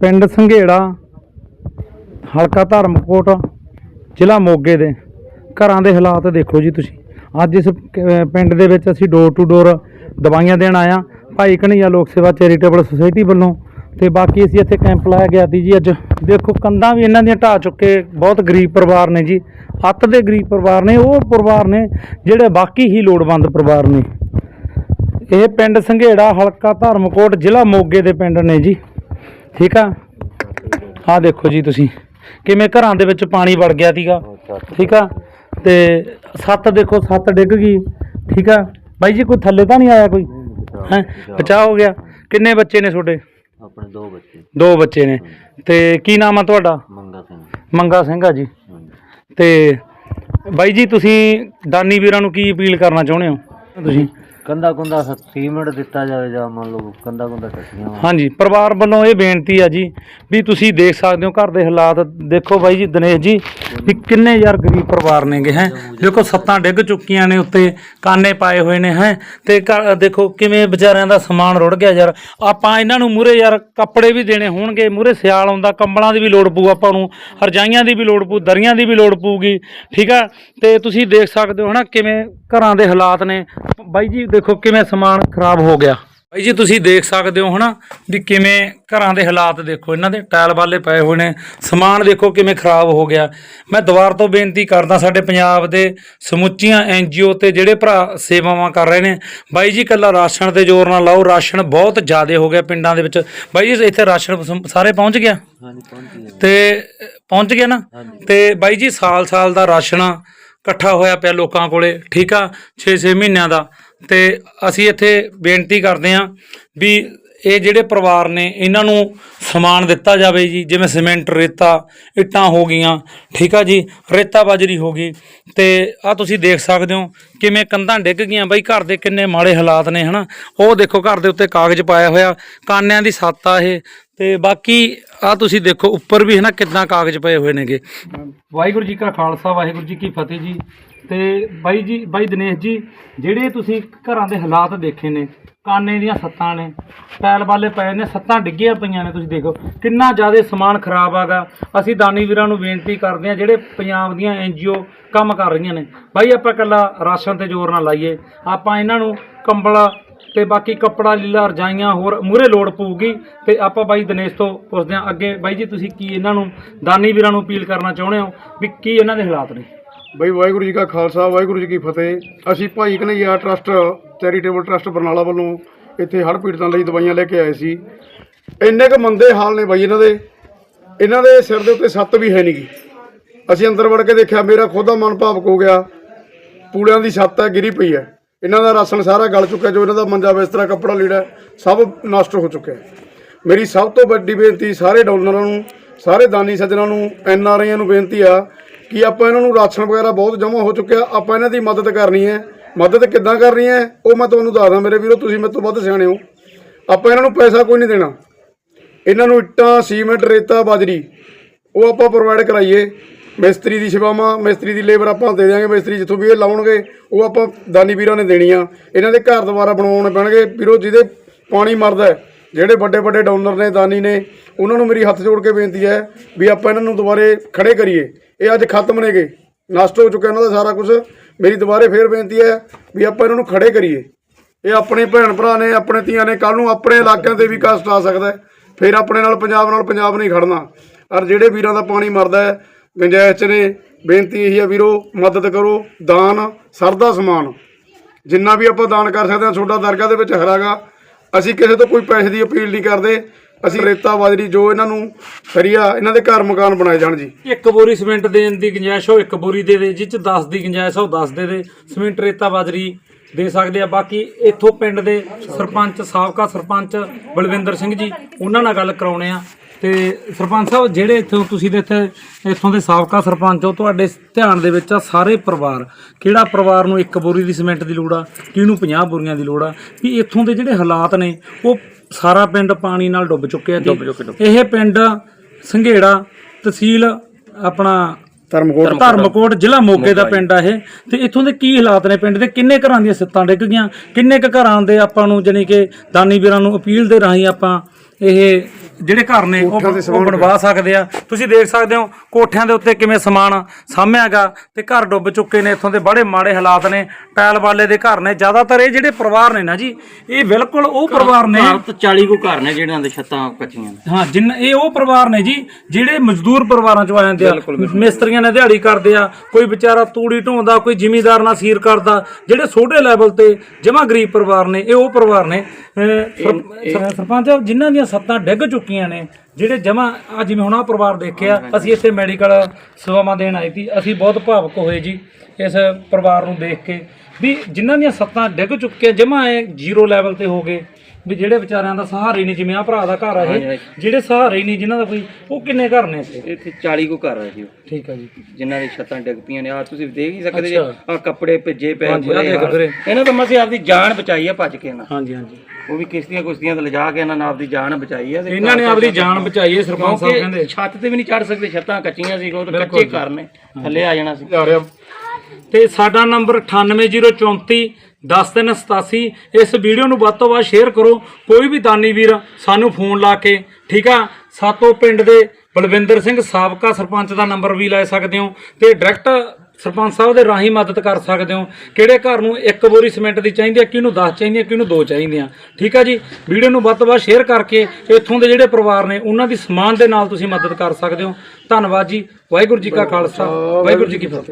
ਪਿੰਡ ਸੰਘੇੜਾ, ਹਲਕਾ ਧਰਮਕੋਟ, ਜ਼ਿਲ੍ਹਾ ਮੋਗੇ ਦੇ। ਘਰਾਂ ਦੇ ਹਾਲਾਤ ਦੇਖੋ ਜੀ ਤੁਸੀਂ। ਅੱਜ ਇਸ ਪਿੰਡ ਦੇ ਵਿੱਚ ਅਸੀਂ ਡੋਰ ਟੂ ਡੋਰ ਦਵਾਈਆਂ ਦੇਣ ਆਇਆ ਭਾਈ ਕਨਈਆ ਲੋਕ ਸੇਵਾ ਚੈਰੀਟੇਬਲ ਸੁਸਾਇਟੀ ਵੱਲੋਂ ਤੇ ਬਾਕੀ ਅਸੀਂ ਇੱਥੇ ਕੈਂਪ ਲਾਇਆ ਗਿਆ ਸੀ ਜੀ ਅੱਜ। ਦੇਖੋ ਕੰਧਾਂ ਵੀ ਇਹਨਾਂ ਦੀਆਂ ਢਾਹ ਚੁੱਕੇ ਬਹੁਤ ਗਰੀਬ ਪਰਿਵਾਰ ਨੇ ਜੀ। ਅੱਤ ਦੇ ਗਰੀਬ ਪਰਿਵਾਰ ਨੇ, ਉਹ ਪਰਿਵਾਰ ਨੇ ਜਿਹੜੇ ਬਾਕੀ ਹੀ ਲੋੜਵੰਦ ਪਰਿਵਾਰ ਨੇ। ਇਹ ਪਿੰਡ ਸੰਘੇੜਾ, ਹਲਕਾ ਧਰਮਕੋਟ, ਜ਼ਿਲ੍ਹਾ ਮੋਗੇ ਦੇ ਪਿੰਡ ਨੇ ਜੀ। ਠੀਕ ਆ? ਆਹ ਦੇਖੋ ਜੀ ਤੁਸੀਂ। ਕਿਵੇਂ ਘਰਾਂ ਦੇ ਵਿੱਚ ਪਾਣੀ ਵੜ ਗਿਆ ਸੀਗਾ। ਠੀਕ ਆ? ਤੇ ਛੱਤ ਦੇਖੋ ਛੱਤ ਡਿੱਗ ਗਈ। ਠੀਕ ਆ? ਬਾਈ ਜੀ ਕੋਈ ਥੱਲੇ ਤਾਂ ਨਹੀਂ ਆਇਆ ਕੋਈ? ਹੈ? ਬਚਾਅ ਹੋ ਗਿਆ। ਕਿੰਨੇ ਬੱਚੇ ਨੇ ਤੁਹਾਡੇ? ਆਪਣੇ ਦੋ ਬੱਚੇ। ਦੋ ਬੱਚੇ ਨੇ। ਤੇ ਕੀ ਨਾਮ ਆ ਤੁਹਾਡਾ? ਮੰਗਾ ਸਿੰਘ। ਮੰਗਾ ਸਿੰਘ ਆ ਜੀ। ਤੇ ਬਾਈ ਜੀ ਤੁਸੀਂ ਦਾਨੀ ਵੀਰਾਂ ਨੂੰ ਕੀ ਅਪੀਲ ਕਰਨਾ ਚਾਹੁੰਦੇ ਹੋ? ਤੁਸੀਂ। ਕੰਦਾ ਕੁੰਦਾ ਸੀਮੈਂਟ ਦਿੱਤਾ ਜਾਵੇ ਜਾਂ ਮੰਨ ਲਓ ਕੰਦਾ ਕੁੰਦਾ ਟੱਟੀਆਂ ਵਾਂ। ਹਾਂਜੀ, ਪਰਿਵਾਰ ਵੱਲੋਂ ਇਹ ਬੇਨਤੀ ਆ ਜੀ ਵੀ ਤੁਸੀਂ ਦੇਖ ਸਕਦੇ ਹੋ ਘਰ ਦੇ ਹਾਲਾਤ ਦੇਖੋ ਬਾਈ ਜੀ, ਦਿਨੇਸ਼ ਜੀ ਵੀ ਕਿੰਨੇ ਯਾਰ ਗਰੀਬ ਪਰਿਵਾਰ ਨੇਗੇ, ਹੈ? ਦੇਖੋ, ਸੱਤਾਂ ਡਿੱਗ ਚੁੱਕੀਆਂ ਨੇ ਉੱਤੇ, ਕਾਨੇ ਪਾਏ ਹੋਏ ਨੇ, ਹੈ? ਤੇ ਘਰ- ਦੇਖੋ, ਕਿਵੇਂ ਵਿਚਾਰਿਆਂ ਦਾ ਸਮਾਨ ਰੁੜ ਗਿਆ ਯਾਰ। ਆਪਾਂ ਇਹਨਾਂ ਨੂੰ ਮੂਰੇ ਯਾਰ ਕੱਪੜੇ ਵੀ ਦੇਣੇ ਹੋਣਗੇ ਮੂਰੇ ਸਿਆਲ ਆਉਂਦਾ, ਕੰਬਲਾਂ ਦੀ ਵੀ ਲੋੜ ਪਊ ਆਪਾਂ ਨੂੰ ਰਜਾਈਆਂ ਦੀ ਵੀ ਲੋੜ ਪਊ, ਦਰੀਆਂ ਦੀ ਵੀ ਲੋੜ ਪਊਗੀ, ਠੀਕ ਆ? ਤੇ ਤੁਸੀਂ ਦੇਖ ਸਕਦੇ ਹੋ, ਹਨਾ, ਕਿਵੇਂ ਘਰਾਂ ਦੇ ਹਾਲਾਤ ਨੇ। ਬਾਈ ਜੀ, ਦੇਖੋ, ਕਿਵੇਂ ਸਮਾਨ ਖਰਾਬ ਹੋ ਗਿਆ। ਬਾਈ ਜੀ ਤੁਸੀਂ ਦੇਖ ਸਕਦੇ ਹੋ ਹਨਾ ਵੀ ਕਿਵੇਂ ਘਰਾਂ ਦੇ ਹਾਲਾਤ ਦੇਖੋ ਇਹਨਾਂ ਦੇ ਟਾਇਲ ਵਾਲੇ ਪਏ ਹੋਏ ਨੇ ਸਮਾਨ ਦੇਖੋ ਕਿਵੇਂ ਖਰਾਬ ਹੋ ਗਿਆ ਮੈਂ ਦੁਬਾਰਾ ਤੋਂ ਬੇਨਤੀ ਕਰਦਾ ਸਾਡੇ ਪੰਜਾਬ ਦੇ ਸਮੁੱਚੀਆਂ ਐਨਜੀਓ ਤੇ ਜਿਹੜੇ ਭਰਾ ਸੇਵਾਵਾਂ ਕਰ ਰਹੇ ਨੇ ਬਾਈ ਜੀ ਕੱਲਾ ਰਾਸ਼ਨ ਤੇ ਜ਼ੋਰ ਨਾ ਲਾਓ ਰਾਸ਼ਨ ਬਹੁਤ ਜ਼ਿਆਦਾ ਹੋ ਗਿਆ ਪਿੰਡਾਂ ਦੇ ਵਿੱਚ ਬਾਈ ਜੀ ਇੱਥੇ ਰਾਸ਼ਨ ਸਾਰੇ ਪਹੁੰਚ ਗਿਆ ਹਾਂਜੀ ਪਹੁੰਚੀ ਗਏ। ਤੇ ਪਹੁੰਚ ਗਿਆ ਨਾ। ਤੇ ਬਾਈ ਜੀ ਸਾਲ ਸਾਲ ਦਾ ਰਾਸ਼ਨ ਇਕੱਠਾ ਹੋਇਆ ਪਿਆ ਲੋਕਾਂ ਕੋਲੇ, ਠੀਕ ਆ? 6-6 ਮਹੀਨਿਆਂ ਦਾ। ਤੇ ਅਸੀਂ ਇੱਥੇ ਬੇਨਤੀ ਕਰਦੇ ਹਾਂ ਵੀ ਇਹ ਜਿਹੜੇ ਪਰਿਵਾਰ ਨੇ, ਇਹਨਾਂ ਨੂੰ ਸਮਾਨ ਦਿੱਤਾ ਜਾਵੇ ਜੀ, ਜਿਵੇਂ ਸੀਮੈਂਟ, ਰੇਤਾ, ਇੱਟਾਂ ਹੋ ਗਈਆਂ, ਠੀਕ ਆ ਜੀ? ਰੇਤਾ ਬਾਜਰੀ ਹੋ ਗਈ। ਤੇ ਆ ਤੁਸੀਂ ਦੇਖ ਸਕਦੇ ਹੋ ਕਿਵੇਂ ਕੰਧਾਂ ਡਿੱਗ ਗਈਆਂ। ਬਈ ਘਰ ਦੇ ਕਿੰਨੇ ਮਾੜੇ ਹਾਲਾਤ ਨੇ, ਹਨਾ? ਉਹ ਦੇਖੋ ਘਰ ਦੇ ਉੱਤੇ ਕਾਗਜ਼ ਪਾਇਆ ਹੋਇਆ, ਕਾਨਿਆਂ ਦੀ ਸੱਤ ਆ ਇਹ। ਤੇ ਬਾਕੀ ਆ ਤੁਸੀਂ ਦੇਖੋ, ਉੱਪਰ ਵੀ ਹੈ ਨਾ ਕਿੰਨਾ ਕਾਗਜ਼ ਪਏ ਹੋਏ ਨੇਗੇ। ਵਾਹਿਗੁਰੂ ਜੀ ਕਾ ਖਾਲਸਾ, ਵਾਹਿਗੁਰੂ ਜੀ ਕੀ ਫਤਿਹ ਜੀ। ਤੇ ਬਾਈ ਜੀ, ਬਾਈ ਦਿਨੇਸ਼ ਜੀ, ਜਿਹੜੇ ਤੁਸੀਂ ਘਰਾਂ ਦੇ ਹਾਲਾਤ ਦੇਖੇ ਨੇ, ਕਾਨੇ ਦੀਆਂ ਸੱਤਾਂ ਨੇ, ਪੈਲ ਵਾਲੇ ਪਏ ਨੇ, ਸੱਤਾਂ ਡਿੱਗੀਆਂ ਪਈਆਂ ਨੇ, ਤੁਸੀਂ ਦੇਖੋ, ਕਿੰਨਾ ਜ਼ਿਆਦਾ ਸਮਾਨ ਖਰਾਬ ਆਗਾ। ਅਸੀਂ ਦਾਨੀ ਵੀਰਾਂ ਨੂੰ ਬੇਨਤੀ ਕਰਦੇ ਹਾਂ, ਜਿਹੜੇ ਪੰਜਾਬ ਦੀਆਂ ਐਨਜੀਓ ਕੰਮ ਕਰ ਰਹੀਆਂ ਨੇ, ਬਾਈ ਆਪਾਂ ਇਕੱਲਾ ਰਾਸ਼ਨ ਤੇ ਜ਼ੋਰ ਨਾ ਲਾਈਏ। ਆਪਾਂ ਇਹਨਾਂ ਨੂੰ ਕੰਬਲ ਤੇ ਬਾਕੀ ਕੱਪੜਾ ਲੀਲਾ ਰਜਾਈਆਂ ਹੋਰ ਮੂਰੇ ਲੋੜ ਪਊਗੀ ਤੇ ਆਪਾਂ ਬਾਈ ਦਿਨੇਸ਼ ਤੋਂ ਪੁੱਛਦੇ ਹਾਂ ਅੱਗੇ। ਬਾਈ ਜੀ, ਤੁਸੀਂ ਕੀ ਇਹਨਾਂ ਨੂੰ, ਦਾਨੀ ਵੀਰਾਂ ਨੂੰ ਅਪੀਲ ਕਰਨਾ ਚਾਹੁੰਦੇ ਹੋ ਵੀ ਕੀ ਇਹਨਾਂ ਦੇ ਹਾਲਾਤ ਨੇ? ਬਈ, ਵਾਹਿਗੁਰੂ ਜੀ ਕਾ ਖਾਲਸਾ, ਵਾਹਿਗੁਰੂ ਜੀ ਕੀ ਫਤਿਹ। ਅਸੀਂ Bhai Kanhaiya trust, charitable trust Barnala ਵੱਲੋਂ ਇੱਥੇ ਹੜ੍ਹ ਪੀੜਤਾਂ ਲਈ ਦਵਾਈਆਂ ਲੈ ਕੇ ਆਏ ਸੀ। ਇੰਨੇ ਕੁ ਮੰਦੇ ਹਾਲ ਨੇ ਬਾਈ ਇਹਨਾਂ ਦੇ। ਇਹਨਾਂ ਦੇ ਸਿਰ ਦੇ ਉੱਤੇ ਛੱਤ ਵੀ ਹੈ ਨਹੀਂਗੀ ਅਸੀਂ ਅੰਦਰ ਵੜ ਕੇ ਦੇਖਿਆ, ਮੇਰਾ ਖੁਦ ਦਾ ਮਨ ਭਾਵਕ ਹੋ ਗਿਆ। ਪੂਲਿਆਂ ਦੀ ਛੱਤ ਹੈ, ਗਿਰੀ ਪਈ ਹੈ। ਇਹਨਾਂ ਦਾ ਰਾਸ਼ਨ ਸਾਰਾ ਗਲ ਚੁੱਕਾ ਜੋ ਇਹਨਾਂ ਦਾ ਮੰਜਾ ਬਿਸਤਰਾ ਕੱਪੜਾ ਲੀੜਾ, ਸਭ ਨਸ਼ਟ ਹੋ ਚੁੱਕਿਆ ਮੇਰੀ ਸਭ ਤੋਂ ਵੱਡੀ ਬੇਨਤੀ ਸਾਰੇ ਡੋਨਰਾਂ ਨੂੰ, ਸਾਰੇ ਦਾਨੀ ਸੱਜਣਾਂ ਨੂੰ, ਐਨ ਆਰ ਆਈਆਂ ਨੂੰ ਬੇਨਤੀ ਆ ਕਿ ਆਪਾਂ ਇਹਨਾਂ ਨੂੰ ਰਾਸ਼ਨ ਵਗੈਰਾ ਬਹੁਤ ਜਮ੍ਹਾਂ ਹੋ ਚੁੱਕਿਆ, ਆਪਾਂ ਇਹਨਾਂ ਦੀ ਮਦਦ ਕਰਨੀ ਹੈ। ਮਦਦ ਕਿੱਦਾਂ ਕਰਨੀ ਹੈ, ਉਹ ਮੈਂ ਤੁਹਾਨੂੰ ਦੱਸਦਾ ਮੇਰੇ ਵੀਰੋ, ਤੁਸੀਂ ਮੇਰੇ ਤੋਂ ਵੱਧ ਸਿਆਣੇ ਹੋ। ਆਪਾਂ ਇਹਨਾਂ ਨੂੰ ਪੈਸਾ ਕੋਈ ਨਹੀਂ ਦੇਣਾ। ਇਹਨਾਂ ਨੂੰ ਇੱਟਾਂ, ਸੀਮੈਂਟ, ਰੇਤਾ, ਬਾਜਰੀ, ਉਹ ਆਪਾਂ ਪ੍ਰੋਵਾਈਡ ਕਰਾਈਏ। ਮਿਸਤਰੀ ਦੀ ਸੇਵਾਵਾਂ, ਮਿਸਤਰੀ ਦੀ ਲੇਬਰ ਆਪਾਂ ਦੇ ਦਿਆਂਗੇ, ਮਿਸਤਰੀ ਜਿੱਥੋਂ ਵੀ ਇਹ ਲਾਉਣਗੇ, ਉਹ ਆਪਾਂ ਦਾਨੀ ਵੀਰਾਂ ਨੇ ਦੇਣੀ ਆ ਇਹਨਾਂ ਦੇ ਘਰ ਦੁਬਾਰਾ ਬਣਾਉਣੇ ਪੈਣਗੇ। ਵੀਰੋ, ਜਿਹਦੇ ਪਾਣੀ ਮਰਦਾ ਜਿਹੜੇ ਵੱਡੇ ਵੱਡੇ ਡੋਨਰ ਨੇ, ਦਾਨੀ ਨੇ, ਉਹਨਾਂ ਨੂੰ ਮੇਰੀ ਹੱਥ ਜੋੜ ਕੇ ਬੇਨਤੀ ਹੈ ਵੀ ਆਪਾਂ ਇਹਨਾਂ ਨੂੰ ਦੁਬਾਰੇ ਖੜੇ ਕਰੀਏ। ਇਹ ਅੱਜ ਖਤਮ ਨੇਗੇ। ਨਸ਼ਟ ਹੋ ਚੁੱਕਾ ਇਹਨਾਂ ਦਾ ਸਾਰਾ ਕੁਝ ਮੇਰੀ ਦੁਬਾਰੇ ਫੇਰ ਬੇਨਤੀ ਹੈ ਵੀ ਆਪਾਂ ਇਹਨਾਂ ਨੂੰ ਖੜੇ ਕਰੀਏ। ਇਹ ਆਪਣੇ ਭੈਣ ਭਰਾ ਨੇ, ਆਪਣੇ ਧੀਆਂ ਨੇ ਕੱਲ ਨੂੰ ਆਪਣੇ ਇਲਾਕਿਆਂ ਤੇ ਵੀ ਕਸ਼ਟ ਆ ਸਕਦਾ ਫਿਰ ਆਪਣੇ ਨਾਲ ਪੰਜਾਬ ਨਾਲ ਪੰਜਾਬ ਨਹੀਂ ਖੜਨਾ। ਔਰ ਜਿਹੜੇ ਵੀਰਾਂ ਦਾ ਪਾਣੀ ਮਰਦਾ ਹੈ ਗੁੰਜਾਇਸ਼ ਨੇ। ਬੇਨਤੀ ਇਹੀ ਆ ਵੀਰੋ, ਮਦਦ ਕਰੋ। ਦਾਨ, ਸਰਦਾ ਸਮਾਨ। ਜਿੰਨਾ ਵੀ ਆਪਾਂ ਦਾਨ ਕਰ ਸਕਦੇ ਹਾਂ, ਤੁਹਾਡਾ ਦਰਗਾਹ ਦੇ ਵਿੱਚ ਹਰਾਗਾ ਅਸੀਂ ਕਿਸੇ ਤੋਂ ਕੋਈ ਪੈਸੇ ਦੀ ਅਪੀਲ ਨਹੀਂ ਕਰਦੇ। ਅਸੀਂ ਰੇਤਾ, ਬਾਜਰੀ, ਜੋ ਇਹਨਾਂ ਨੂੰ ਫਰੀਆ ਇਹਨਾਂ ਦੇ ਘਰ ਮਕਾਨ ਬਣਾਏ ਜਾਣ ਜੀ। ਇੱਕ ਬੋਰੀ ਸੀਮੈਂਟ ਦੇਣ ਦੀ ਗੁੰਜਾਇਸ਼ ਹੋ ਇੱਕ ਬੋਰੀ ਦੇ ਦੇ ਜਿਹ ਚ 10 ਦੀ ਗੁੰਜਾਇਸ਼ ਹੋ 10 ਦੇ ਦੇ। ਸੀਮੈਂਟ, ਰੇਤਾ, ਬਾਜਰੀ ਦੇ ਸਕਦੇ ਆ। ਬਾਕੀ ਇੱਥੋਂ ਪਿੰਡ ਦੇ ਸਰਪੰਚ, ਸਾਬਕਾ ਸਰਪੰਚ ਬਲਵਿੰਦਰ ਸਿੰਘ ਜੀ, ਉਹਨਾਂ ਨਾਲ ਗੱਲ ਕਰਾਉਣੇ ਆ। ਤੇ ਸਰਪੰਚ ਸਾਹਿਬ ਜਿਹੜੇ ਇੱਥੋਂ ਤੁਸੀਂ ਦੇ ਇੱਥੇ ਇੱਥੋਂ ਦੇ ਸਾਬਕਾ ਸਰਪੰਚ ਹੋ ਤੁਹਾਡੇ ਧਿਆਨ ਦੇ ਵਿੱਚ ਆ ਸਾਰੇ ਪਰਿਵਾਰ। ਕਿਹੜਾ ਪਰਿਵਾਰ ਨੂੰ ਇੱਕ ਬੋਰੀ ਦੀ ਸੀਮੈਂਟ ਦੀ ਲੋੜ ਆ? ਕਿਹਨੂੰ 50 ਬੋਰੀਆਂ ਦੀ ਲੋੜ ਆ? ਵੀ ਇੱਥੋਂ ਦੇ ਜਿਹੜੇ ਹਾਲਾਤ ਨੇ ਉਹ ਸਾਰਾ ਪਿੰਡ ਪਾਣੀ ਨਾਲ ਡੁੱਬ ਚੁੱਕਿਆ ਜੀ। ਇਹ ਪਿੰਡ ਸੰਘੇੜਾ ਤਹਿਸੀਲ ਆਪਣਾ ਧਰਮਕੋਟ ਧਰਮਕੋਟ ਜ਼ਿਲ੍ਹਾ ਮੋਗੇ ਦਾ ਪਿੰਡ ਆ ਇਹ। ਤੇ ਇੱਥੋਂ ਦੇ ਕੀ ਹਾਲਾਤ ਨੇ ਪਿੰਡ ਦੇ? ਕਿੰਨੇ ਘਰਾਂ ਦੀਆਂ ਸਿੱਤਾਂ ਡਿੱਗ ਗਈਆਂ? ਕਿੰਨੇ ਕੁ ਘਰਾਂ ਦੇ ਆਪਾਂ ਨੂੰ ਜਾਣੀ ਕਿ ਦਾਨੀ ਵੀਰਾਂ ਨੂੰ ਅਪੀਲ ਦੇ ਰਾਹੀਂ ਆਪਾਂ ਇਹ ਜਿਹੜੇ ਘਰ ਨੇ ਉਹ ਬਣਵਾ ਸਕਦੇ ਆ। ਤੁਸੀਂ ਦੇਖ ਸਕਦੇ ਹੋ ਕੋਠਿਆਂ ਦੇ ਉੱਤੇ ਕਿਵੇਂ ਸਮਾਨ ਸਾਂਭਿਆਗਾ ਤੇ ਘਰ ਡੁੱਬ ਚੁੱਕੇ ਨੇ ਇੱਥੋਂ ਦੇ ਬੜੇ ਮਾੜੇ ਹਾਲਾਤ ਨੇ। ਟਾਇਲ ਵਾਲੇ ਦੇ ਘਰ ਨੇ। ਜ਼ਿਆਦਾਤਰ ਇਹ ਜਿਹੜੇ ਪਰਿਵਾਰ ਨੇ ਨਾ ਜੀ ਇਹ ਬਿਲਕੁਲ ਉਹ ਪਰਿਵਾਰ ਨੇ। ਭਾਰਤ 40 ਕੋ ਘਰ ਨੇ ਜਿਹੜਿਆਂ ਦੇ ਛੱਤਾਂ ਕੱਚੀਆਂ ਨੇ। ਹਾਂ ਜਿੰਨ ਇਹ ਉਹ ਪਰਿਵਾਰ ਨੇ ਜੀ ਜਿਹੜੇ ਮਜ਼ਦੂਰ ਪਰਿਵਾਰਾਂ ਚੋਂ ਆ ਜਾਂਦੇ ਆ। ਮਿਸਤਰੀਆਂ ਨੇ ਦਿਹਾੜੀ ਕਰਦੇ ਆ। ਕੋਈ ਵਿਚਾਰਾ ਤੂੜੀ ਢੋਂਦਾ ਕੋਈ ਜ਼ਿਮੀਂਦਾਰ ਨਾਲ ਸੀਰ ਕਰਦਾ। ਜਿਹੜੇ ਛੋਟੇ ਲੈਵਲ ਤੇ ਜਮਾ ਗਰੀਬ ਪਰਿਵਾਰ ਨੇ ਇਹ ਉਹ ਪਰਿਵਾਰ ਨੇ। ਸਰਪੰਚ ਸਾਹਿਬ ਜਿਨ੍ਹਾਂ ਦੀਆਂ ਸੱਤਾਂ ਡਿੱਗ ਚੁੱਕੀਆਂ ਨੇ ਜਿਹੜੇ ਜਮਾ ਆ ਜਿਵੇਂ ਹੁਣ ਆ ਪਰਿਵਾਰ ਦੇਖਿਆ ਅਸੀਂ ਇੱਥੇ ਮੈਡੀਕਲ ਸੇਵਾਵਾਂ ਦੇਣ ਆਏ ਸੀ ਅਸੀਂ ਬਹੁਤ ਭਾਵੁਕ ਹੋਏ ਜੀ ਇਸ ਪਰਿਵਾਰ ਨੂੰ ਦੇਖ ਕੇ ਵੀ ਜਿਨ੍ਹਾਂ ਦੀਆਂ ਸੱਤਾਂ ਡਿੱਗ ਚੁੱਕੀਆਂ ਜਮਾ ਐ ਜ਼ੀਰੋ ਲੈਵਲ ਤੇ ਹੋ ਗਏ। ਵੀ ਜਿਹੜੇ ਵਿਚਾਰਿਆਂ ਦਾ ਸਹਾਰਾ ਹੀ ਨਹੀਂ ਜਿਵੇਂ ਆ ਭਰਾ ਦਾ ਘਰ ਆ ਇਹ ਜਿਹੜੇ ਸਹਾਰੇ ਹੀ ਨਹੀਂ ਜਿਨ੍ਹਾਂ ਦਾ ਕੋਈ ਉਹ ਕਿੰਨੇ ਘਰ ਨੇ ਇੱਥੇ? ਇੱਥੇ 40 ਕੋ ਘਰ ਆ ਜੀ ਠੀਕ ਆ ਜੀ। ਜਿਨ੍ਹਾਂ ਦੀ ਛੱਤਾਂ ਡਿੱਗ ਪਈਆਂ ਨੇ। ਆ ਤੁਸੀਂ ਦੇਖ ਹੀ ਸਕਦੇ ਜੀ ਆ ਕੱਪੜੇ ਭਿੱਜੇ ਪਏ ਹਾਂਜੀ, ਆਹ ਬੁਰੇ ਦੇਖ ਹਾਲ। ਵੀਰੇ। ਇਹਨਾਂ ਤਾਂ ਮਸੇ ਆਪਦੀ ਜਾਨ ਬਚਾਈ ਆ ਭੱਜ ਕੇ ਨਾ। ਹਾਂਜੀ ਹਾਂਜੀ। ਉਹ ਵੀ ਕਿਸ਼ਤੀਆਂ ਕੁਸ਼ਤੀਆਂ ਤੇ ਲਿਜਾ ਕੇ ਇਹਨਾਂ ਨੇ ਆਪਦੀ ਜਾਨ ਬਚਾਈ ਆ ਤੇ ਇਹਨਾਂ ਨੇ ਆਪਣੀ ਜਾਨ ਬਚਾਈ ਹੈ ਸਰਪੰਚ ਸਾਹਿਬ ਕਹਿੰਦੇ। ਛੱਤ ਤੇ ਵੀ ਨਹੀਂ ਚੜ ਸਕਦੇ ਛੱਤਾਂ ਕੱਚੀਆਂ ਸੀ ਉਹ ਤਾਂ ਕੱਚੇ ਘਰ ਨੇ। ਥੱਲੇ ਆ ਜਾਣਾ ਸੀ। ਤੇ ਸਾਡਾ ਨੰਬਰ 98034 10387 ਇਸ ਵੀਡੀਓ ਨੂੰ ਵੱਧ ਤੋਂ ਵੱਧ ਸ਼ੇਅਰ ਕਰੋ। ਕੋਈ ਵੀ ਦਾਨੀ ਵੀਰ ਸਾਨੂੰ ਫੋਨ ਲਾ ਕੇ, ਠੀਕ ਆ? ਸਾਤੋ ਪਿੰਡ ਦੇ ਬਲਵਿੰਦਰ ਸਿੰਘ ਸਾਬਕਾ ਸਰਪੰਚ ਦਾ ਨੰਬਰ ਵੀ ਲੈ ਸਕਦੇ ਹੋ ਤੇ ਡਾਇਰੈਕਟ ਸਰਪੰਚ ਸਾਹਿਬ ਦੇ ਰਾਹੀਂ ਮਦਦ ਕਰ ਸਕਦੇ ਹੋ। ਕਿਹੜੇ ਘਰ ਨੂੰ ਇੱਕ ਬੋਰੀ ਸੀਮੈਂਟ ਦੀ ਚਾਹੀਦੀ ਹੈ ਕਿਹਨੂੰ 10 ਚਾਹੀਦੀਆਂ, ਕਿਹਨੂੰ 2 ਚਾਹੀਦੀਆਂ। ਠੀਕ ਆ ਜੀ? ਵੀਡੀਓ ਨੂੰ ਵੱਧ ਤੋਂ ਵੱਧ ਸ਼ੇਅਰ ਕਰਕੇ ਇੱਥੋਂ ਦੇ ਜਿਹੜੇ ਪਰਿਵਾਰ ਨੇ, ਉਹਨਾਂ ਦੀ ਸਮਾਨ ਦੇ ਨਾਲ ਤੁਸੀਂ ਮਦਦ ਕਰ ਸਕਦੇ ਹੋ। ਧੰਨਵਾਦ ਜੀ। ਵਾਹਿਗੁਰੂ ਜੀ ਕਾ ਖਾਲਸਾ। ਵਾਹਿਗੁਰੂ ਜੀ ਕੀ ਫਤਿਹ।